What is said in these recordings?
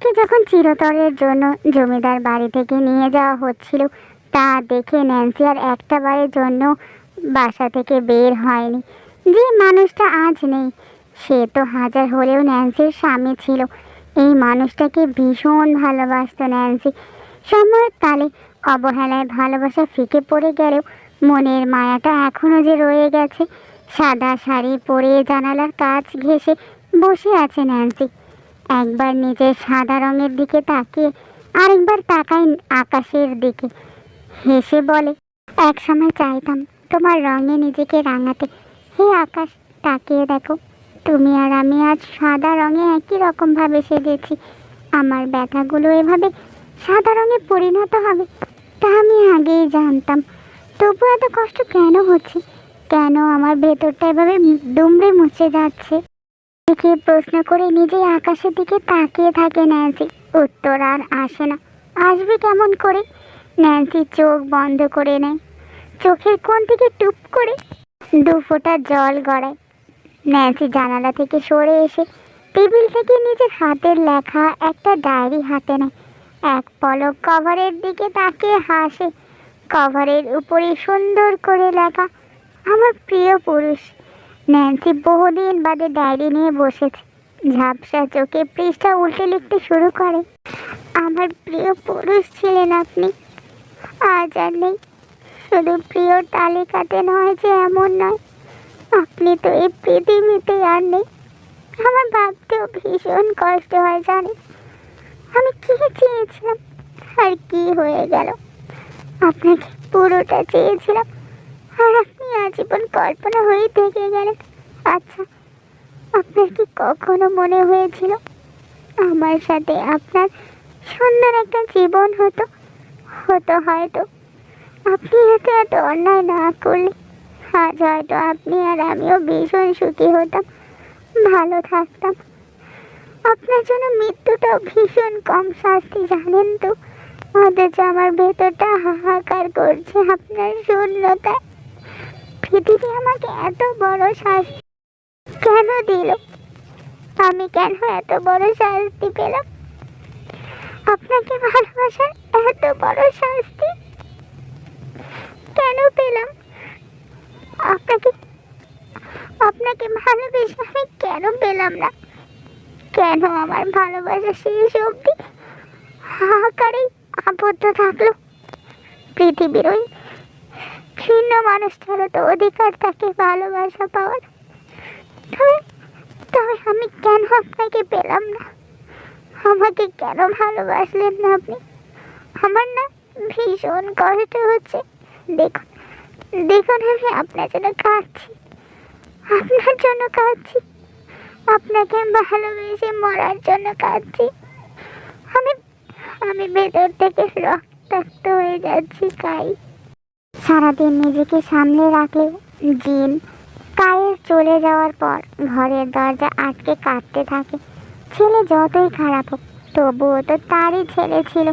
মেয়েকে যখন চিরতরের জন্য জমিদার বাড়ি থেকে নিয়ে যাওয়া হচ্ছিল, তা দেখে ন্যান্সি আর একটা বারের জন্য বাসা থেকে বের হয়নি। যে মানুষটা আজ নেই, সে তো হাজার হলেও ন্যান্সির স্বামী ছিল। এই মানুষটাকে ভীষণ ভালোবাসত ন্যান্সি। সময়ের তালে অবহেলায় ভালোবাসা ফিকে পড়ে গেলেও মনের মায়াটা এখনও যে রয়ে গেছে, সাদা শাড়ি পরে জানালার কাজ ঘেঁষে বসে আছে ন্যান্সি। একবার নিজের সাদা রঙের দিকে তাকিয়ে আরেকবার তাকাই আকাশের দিকে। হেসে বলে এক সময় চাইতাম তোমার রঙে নিজেকে রাঙাতে। হে আকাশ, তাকিয়ে দেখো, তুমি আর আমি আজ সাদা রঙে একই রকমভাবে সেজেছি। আমার ব্যথাগুলো এভাবে সাদা রঙে পরিণত হবে, তা আমি আগেই জানতাম। তবু এত কষ্ট কেন হচ্ছে? কেন আমার ভেতরটা এভাবে দুমড়ে মুছে যাচ্ছে? দেখে প্রশ্ন করে নিজেই আকাশের দিকে তাকিয়ে থাকে ন্যান্সি। উত্তর আর আসে না। আসবে কেমন করে? ন্যান্সি চোখ বন্ধ করে নেয়। চোখের কোণ থেকে টুপ করে দু ফোঁটা জল গড়ায়। ন্যান্সি জানালা থেকে সরে এসে টেবিল থেকে নিজের হাতের লেখা একটা ডায়েরি হাতে নেয়। এক পলক কভারের দিকে তাকিয়ে হাসে। কভারের উপরে সুন্দর করে লেখা, আমার প্রিয় পুরুষ। ন্যান্সি বহুদিন বাদে ডায়েরি নিয়ে বসেছে। ঝাপসা চোখে পৃষ্ঠা উল্টে লিখতে শুরু করে। আমার প্রিয় পুরুষ ছিলেন আপনি। আজ আর নেই। শুধু প্রিয় তালিকাতে নয় যে এমন নয়, আপনি তো এই পৃথিবীতে আর নেই। আমার ভাবতেও ভীষণ কষ্ট হয়, জানেন? আমি কি চেয়েছিলাম? আর কি হয়ে গেল? আপনাকে পুরোটা চেয়েছিলাম। আর আজীবন কল্পনা হয়ে থেকে গেলেন আচ্ছা আপনার কি কখনো মনে হয়েছিল আমার সাথে আপনার সুন্দর একটা জীবন হতো? হতো হয়তো। আপনি এত এত অন্যায় না করলে আজ হয়তো আপনি আর আমিও ভীষণ সুখী হতাম, ভালো থাকতাম। আপনার জন্য মৃত্যুটাও ভীষণ কম শাস্তি, জানেন তো? অথচ আমার ভেতরটা হাহাকার করছে আপনার শূন্যতায়। আমাকে এত বড় শাস্তি কেন দিল? আমি কেন এত বড় শাস্তি পেলাম? আপনাকে ভালোবাসার এত বড় শাস্তি কেন পেলাম? আপনাকে আপনাকে ভালোবেসে আমি কেন পেলাম না? কেন আমার ভালোবাসা শেষ অবধি হাহাকারেই আবদ্ধ থাকল? পৃথিবীর ওই ভিন্ন মানুষটারও তো অধিকার থাকে ভালোবাসা পাওয়ার। তবে আমি কেন আপনাকে পেলাম না? আমাকে কেন ভালোবাসলেন না আপনি? আমার না ভীষণ কষ্ট হচ্ছে। দেখুন দেখুন আমি আপনার জন্য কাঁদছি। আপনার জন্য কাঁদছি। আপনাকে ভালোবেসে মরার জন্য কাঁদছি। আমি আমি ভেতর থেকে রক্তাক্ত হয়ে যাচ্ছি, কাই। সারাদিন নিজেকে সামলে রাখলেও জিন কায়ের চলে যাওয়ার পর ঘরের দরজা আটকে কাঁদতে থাকে। ছেলে যতই খারাপ হোক, তবুও তো তারই ছেলে ছিল।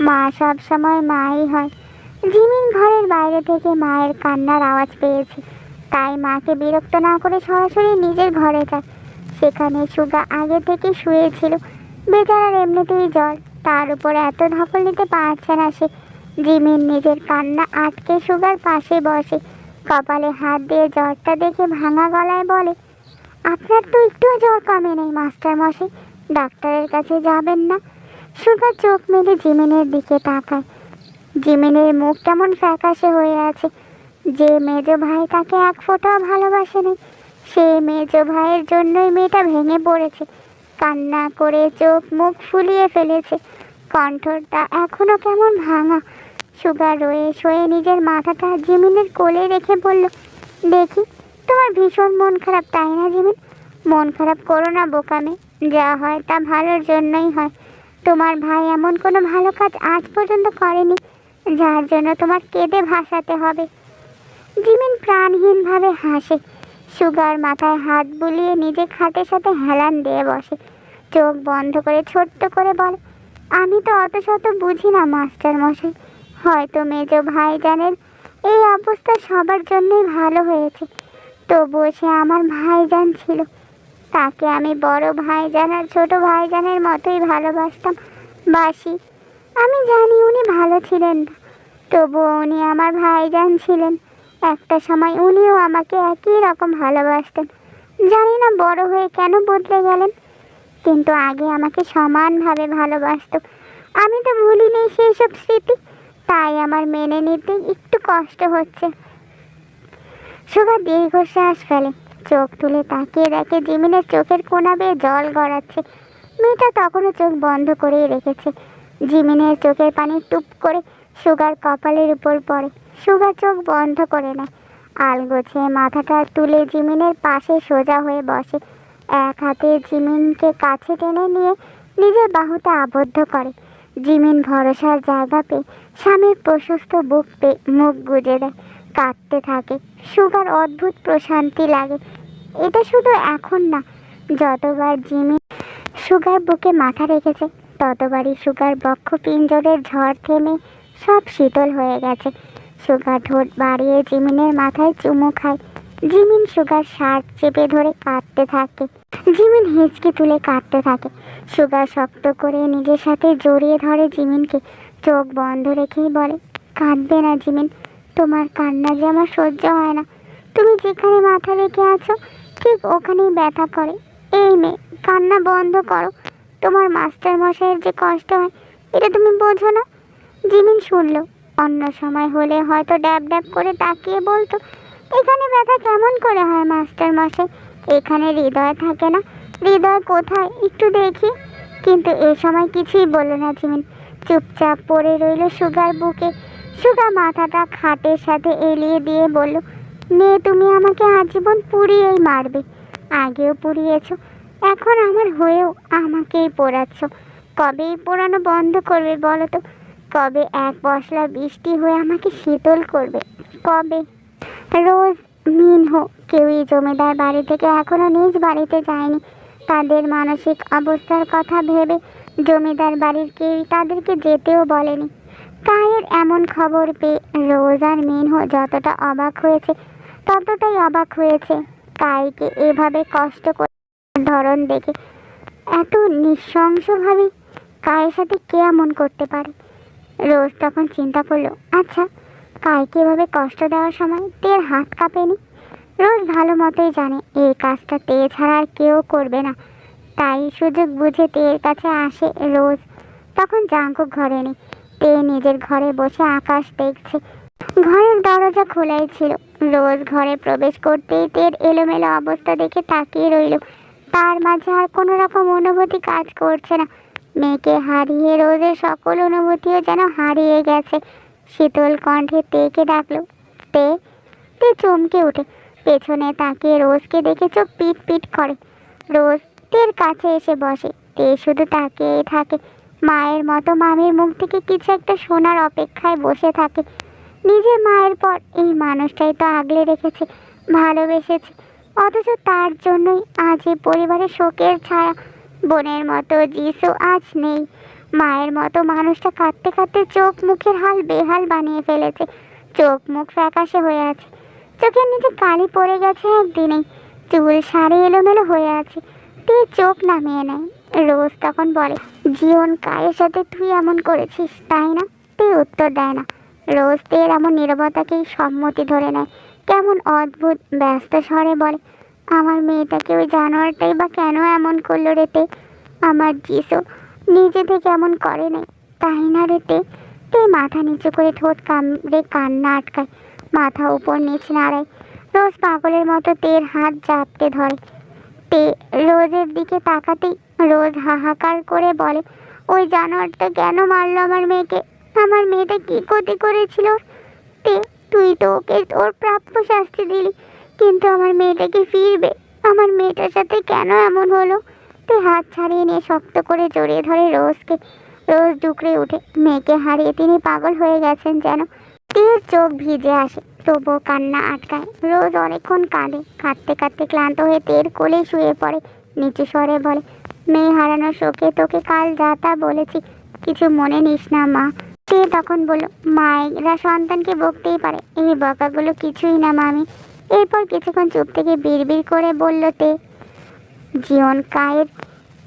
মা সব সময় মাই হয়। জিমিন ঘরের বাইরে থেকে মায়ের কান্নার আওয়াজ পেয়েছে। তাই মাকে বিরক্ত না করে সরাসরি নিজের ঘরে যায়। সেখানে সুগা আগে থেকে শুয়েছিল। বেচারার এমনিতেই জ্বর। তার উপর এত ধকল নিতে পারছে না সে। জিমিন নিজের কান্না আটকে সুগার পাশে বসে। কপালে হাত দিয়ে জ্বরটা দেখে ভাঙা গলায় বলে, আপনার তো একটুও জ্বর কমে নেই, মাস্টার মশাই। ডাক্তারের কাছে যাবেন না? সুগার চোখ মেলে জিমিনের দিকে তাকায়। জিমিনের মুখ কেমন ফ্যাকাশে হয়ে আছে। যে মেজ ভাই তাকে এক ফোঁটাও ভালোবাসে নেই সে মেজ ভাইয়ের জন্যই মেয়েটা ভেঙে পড়েছে। কান্না করে চোখ মুখ ফুলিয়ে ফেলেছে। কণ্ঠটা এখনও কেমন ভাঙা সুগার রয়ে শয়ে নিজের মাথাটা জিমিনের কোলে রেখে বলল, দেখি, তোমার ভীষণ মন খারাপ, তাই না জিমিন? মন খারাপ করো না বোকামে, যা হয় তা ভালোর জন্যই হয়। তোমার ভাই এমন কোনো ভালো কাজ আজ পর্যন্ত করেনি, যার জন্য তোমার কেঁদে ভাসাতে হবে। জিমিন প্রাণহীনভাবে হাসে। সুগার মাথায় হাত বুলিয়ে নিজে খাটের সাথে হেলান দিয়ে বসে। চোখ বন্ধ করে ছোট্ট করে বলে, আমি তো অত শত বুঝি না মাস্টার মশাই হয়তো মেজ ভাইজানের এই অবস্থা সবার জন্যই ভালো হয়েছে। তবুও সে আমার ভাইজান ছিল। তাকে আমি বড় ভাইজান আর ছোট ভাইজানের মতোই ভালোবাসতাম, বাসি। আমি জানি উনি ভালো ছিলেন না, তবুও উনি আমার ভাইজান ছিলেন। একটা সময় উনিও আমাকে একই রকম ভালোবাসতেন। জানি না বড় হয়ে কেন বদলে গেলেন, কিন্তু আগে আমাকে সমানভাবে ভালোবাসত। আমি তো ভুলিনি সেই সব স্মৃতি। তাই আমার মেনে নিতে একটু কষ্ট হচ্ছে। সুগা দীর্ঘশ্বাস ফেলে। চোখ তুলে তাকিয়ে দেখে জিমিনের চোখের কোনা বেয়ে জল গড়াচ্ছে। মেয়েটা তখনও চোখ বন্ধ করেই রেখেছে। জিমিনের চোখের পানি টুপ করে সুগার কপালের উপর পড়ে। সুগা চোখ বন্ধ করে নেয়। আলগোছে মাথাটা তুলে জিমিনের পাশে সোজা হয়ে বসে। এক হাতে জিমিনকে কাছে টেনে নিয়ে নিজের বাহুতে আবদ্ধ করে। জিমিন ভরসার জায়গা পেয়ে স্বামীর প্রশস্ত বুক পেয়ে মুখ গুজে দেয়। কাঁদতে থাকে। সুগার, অদ্ভুত প্রশান্তি লাগে। এটা শুধু এখন না, যতবার জিমি সুগার বুকে মাথা রেখেছে, ততবারই সুগার বক্ষ পিঞ্জরের ঝড় থেমে সব শীতল হয়ে গেছে। সুগার ঠোঁট বাড়িয়ে জিমিনের মাথায় চুমু খায়। জিমিন সুগার শার্ট চেপে ধরে কাঁদতে থাকে। জিমিন হিচকি তুলে কাঁদতে থাকে। সুগার শক্ত করে নিজের সাথে জড়িয়ে ধরে জিমিনকে। চোখ বন্ধ রেখেই বলে, কাঁদবে না জিমিন, তোমার কান্না যে আমার সহ্য হয় না। তুমি যেখানে মাথা রেখে আছো, ঠিক ওখানেই ব্যথা করে। এই মেয়ে, কান্না বন্ধ করো। তোমার মাস্টার মশাইয়ের যে কষ্ট হয়, এটা তুমি বোঝো না? জিমিন শুনলো। অন্য সময় হলে হয়তো ড্যাব ড্যাব করে তাকিয়ে বলতো এখানে ব্যথা কেমন করে হয়, মাস্টার মশাই? এখানে হৃদয় থাকে না। হৃদয় কোথায়? একটু দেখি। কিন্তু এ সময় কিছুই বলল না, জিমিন। চুপচাপ পড়ে রইল সুগার বুকে। সুগা মাথাটা খাটের সাথে এলিয়ে দিয়ে বলল, মেয়ে, তুমি আমাকে আজীবন পুড়িয়েই মারবে। আগেও পুড়িয়েছো, এখন আমার হয়েও আমাকেই পোড়াচ্ছ। কবে এই পোড়ানো বন্ধ করবে বলো তো? কবে এক পশলা বৃষ্টি হয়ে আমাকে শীতল করবে? কবে? রোজ মিনহো কেউই জমিদার বাড়ি থেকে এখনও নিজ বাড়িতে যায়নি। তাদের মানসিক অবস্থার কথা ভেবে জমিদার বাড়ির কেউই তাদেরকে যেতেও বলেনি। কায়ের এমন খবর পেয়ে রোজ আর মিনহো যতটা অবাক হয়েছে, ততটাই অবাক হয়েছে। কাইকে এভাবে কষ্ট করে ধরন দেখে এত নৃশংসভাবে কায়ের সাথে কে এমন করতে পারে? রোজ তখন চিন্তা করল আচ্ছা কাইকে এভাবে কষ্ট দেওয়ার সময় তের হাত কাঁপেনি? রোজ ভালো মতোই জানে, এই কাজটা তে ছাড়া আর কেউ করবে না। তাই সুযোগ বুঝে তের কাছে আসে রোজ। তখন জাঙ্কুক ঘরে নেই। তে নিজের ঘরে বসে আকাশ দেখছে। ঘরের দরজা খোলাই ছিল। রোজ ঘরে প্রবেশ করতেই তের এলোমেলো অবস্থা দেখে তাকিয়ে রইল। তার মাঝে আর কোনো রকম অনুভূতি কাজ করছে না। মেয়েকে হারিয়ে রোজের সকল অনুভূতিও যেন হারিয়ে গেছে। শীতল কণ্ঠে তেকে ডাকলো। তে তে চমকে ওঠে। পেছনে তাকিয়ে রোজকে দেখে চোখ পিট পিট করে। রোজ তের কাছে এসে বসে। তে শুধু তাকিয়েই থাকে। মায়ের মতো মামির মুখ থেকে কিছু একটা শোনার অপেক্ষায় বসে থাকে। নিজের মায়ের পর এই মানুষটাই তো আগলে রেখেছে, ভালোবেসেছে। অথচ তার জন্যই আজ এই পরিবারের শোকের ছায়া। বোনের মতো যিশু আজ নেই। মায়ের মতো মানুষটা কাঁদতে কাঁদতে চোখ মুখের হাল বেহাল বানিয়ে ফেলেছে। চোখ মুখ ফ্যাকাশে হয়ে আছে। চোখের নিচে কালি পড়ে গেছে একদিনেই চুল সারে এলোমেলো হয়ে আছে। তুই চোখ নামিয়ে নেয়। রোজ তখন বলে, জীবন কায়ের সাথে তুই এমন করেছিস, তাই না? তুই উত্তর দেয় না। রোজ তের এমন নিরবতাকেই সম্মতি ধরে নেয়। কেমন অদ্ভুত ব্যস্ত স্বরে বলে, আমার মেয়েটাকে ওই জানোয়ারটাই বা কেন এমন করল রেতে আমার যিশু নিজে থেকে এমন করে নাই তাই না রেতে তে? মাথা নিচু করে ঠোঁট কামড়ে কান্না আটকায়, মাথা উপর নিচ নাড়ায়, রোজ পাগলের মতো তের হাত জাপটে ধরে। তে রোজের দিকে তাকাতেই রোজ হাহাকার করে বলে, ওই জানোয়ারটা কেন মারলো আমার মেয়েকে? আমার মেয়েটা কি ক্ষতি করেছিল? তে, তুই তো ওকে ওর প্রাপ্য শাস্তি দিলি, কিন্তু আমার মেয়েটাকে ফিরবে? আমার মেয়েটার সাথে কেন এমন হলো? তুই হাত ছাড়িয়ে নিয়ে শক্ত করে জড়িয়ে ধরে রোজকে, রোজ ডুকরে উঠে। মেয়েকে হারিয়ে তিনি পাগল হয়ে গেছেন যেন। তীর চোখ ভিজে আসে, তবুও কান্না আটকায়। রোজ অনেকক্ষণ কাঁদে, কাঁদতে কাঁদতে ক্লান্ত হয়ে তের কোলে শুয়ে পড়ে, নিচু স্বরে বলে, মেয়ে হারানোর শোকে তোকে কাল যা তা বলেছি, কিছু মনে নিস না মা। তে তখন বলল, মায়েরা সন্তানকে বকতেই পারে, এই বকাগুলো কিছুই না মামি। এরপর কিছুক্ষণ চুপ থেকে বিড়বিড় করে বলল তে, জীবন কায়ের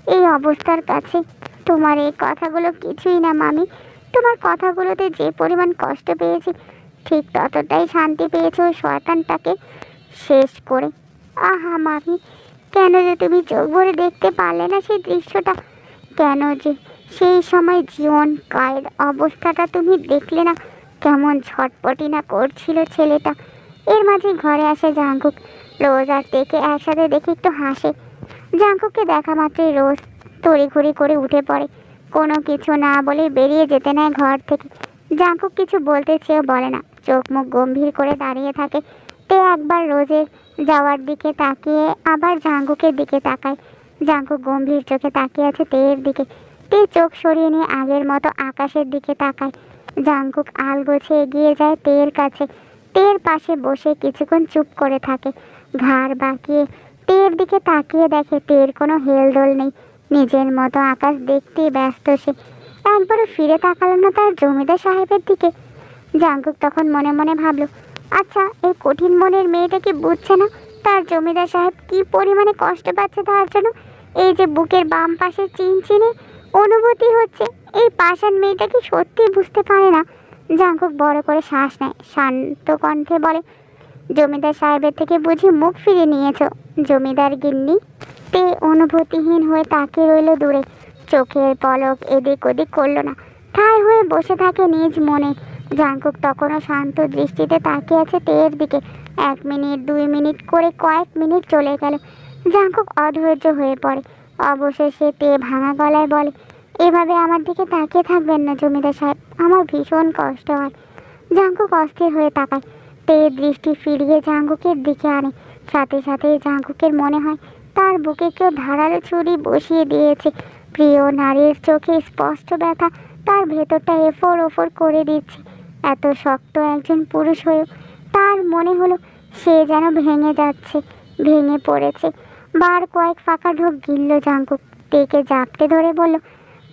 এই অবস্থার কাছে তোমার এই কথাগুলো কিছুই না, মামি। তোমার কথাগুলোতে যে পরিমাণ কষ্ট পেয়েছি, ঠিক ততটাই শান্তি পেয়েছ ওই শয়তানটাকে। শেষ করে। আহা, মামি, কেন যে তুমি চোখ ভরে দেখতে পারলে না সেই দৃশ্যটা? কেন যে সেই সময় জীবন কায়ের অবস্থাটা তুমি দেখলে না? কেমন ছটপটি না করছিল ছেলেটা। এর মাঝে ঘরে আসে জাঙ্কুক। রোজ আর দেখে একসাথে দেখে একটু হাসে। জাঙ্কুককে দেখা মাত্রই রোজ তড়িঘড়ি করে উঠে পড়ে। কোনো কিছু না বলে বেরিয়ে যেতে নেয় ঘর থেকে। জাঙ্কুক কিছু বলতে চেয়েও বলে না। চোখ মুখ গম্ভীর করে দাঁড়িয়ে থাকে। তে একবার রোজের যাওয়ার দিকে তাকিয়ে আবার জাঙ্কুকের দিকে তাকায়। জাঙ্কুক গম্ভীর চোখে তাকিয়ে আছে তেয়ের দিকে। তে চোখ সরিয়ে নিয়ে আগের মতো আকাশের দিকে তাকায়। জাঙ্কুক আল গোছে এগিয়ে যায় তেয়ের কাছে। তেয়ের পাশে বসে কিছুক্ষণ চুপ করে থাকে। ঘাড় বাঁকিয়ে তেয়ের দিকে তাকিয়ে দেখে টের কোনো হেলদোল নেই। নিজের মতো আকাশ দেখতে ব্যস্ত সে। একবারও ফিরে তাকালো না তার জমিদার সাহেবের দিকে। জাঙ্কুক তখন মনে মনে ভাবলো আচ্ছা এই কঠিন মনের মেয়েটা কি বুঝছে না? তার জমিদার সাহেব কি পরিমাণে কষ্ট পাচ্ছে তার জন্য? এই যে বুকের বাম পাশে চিনচিনে অনুভূতি হচ্ছে, এই পাষাণ মেয়েটা কি সত্যি বুঝতে পারে না? জাঙ্কুক বড় করে শ্বাস নেয়, শান্ত কণ্ঠে বলে, জমিদার সাহেবের থেকে বুঝি মুখ ফিরিয়ে নিয়েছো? জমিদার গিন্নি, তে অনুভূতিহীন হয়ে তাকিয়ে রইল দূরে। চোখের পলক এদিক ওদিক করল না। ঠায় হয়ে বসে থাকে নিজ মনে। জাঙ্কুক তখনও শান্ত দৃষ্টিতে তাকিয়ে আছে তেয়ের দিকে। এক মিনিট, দুই মিনিট করে কয়েক মিনিট চলে গেল। জাঙ্কুক অধৈর্য হয়ে পড়ে। অবশেষে তে ভাঙা গলায় বলে, এভাবে আমার দিকে তাকিয়ে থাকবেন না জমিদার সাহেব। আমার ভীষণ কষ্ট হয়। জাঙ্কুক অস্থির হয়ে তাকায়। তে দৃষ্টি ফিরিয়ে জাঙ্কুকের দিকে আনে। সাথে সাথে জাঙ্কুকের মনে হয় তার বুকে কেউ ধারালো ছুরি বসিয়ে দিয়েছে। প্রিয় নারীর চোখে স্পষ্ট ব্যথা তার ভেতরটা এফোর ওফর করে দিচ্ছে। এত শক্ত একজন পুরুষ হয়েও তার মনে হলো সে যেন ভেঙে যাচ্ছে, ভেঙে পড়েছে। বার কয়েক ফাঁকা ঢোক গিলল জাঙ্কুক। তেকে জাপটে ধরে বলল,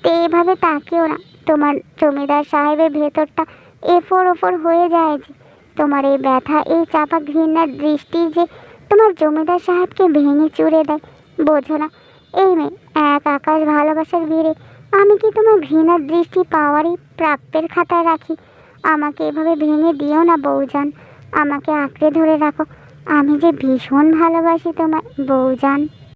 তে এভাবে তাকিও না। তোমার জমিদার সাহেবের ভেতরটা এফোর ওফর হয়ে যায় যে। তোমার এই ব্যথা, এই চাপা ঘৃণার দৃষ্টি যে তোমার জমিদার সাহেবকে ভেঙে চুরে দেয়। বোঝো না, এই মেয়ে এক আকাশ ভালোবাসার ভিড়ে আমি কি তোমার ঘৃণার দৃষ্টি পাওয়ারই প্রাপ্যের খাতায় রাখি? আমাকে এভাবে ভেঙে দিও না, বউজান। আমাকে আঁকড়ে ধরে রাখো। আমি যে ভীষণ ভালোবাসি তোমার বউজান।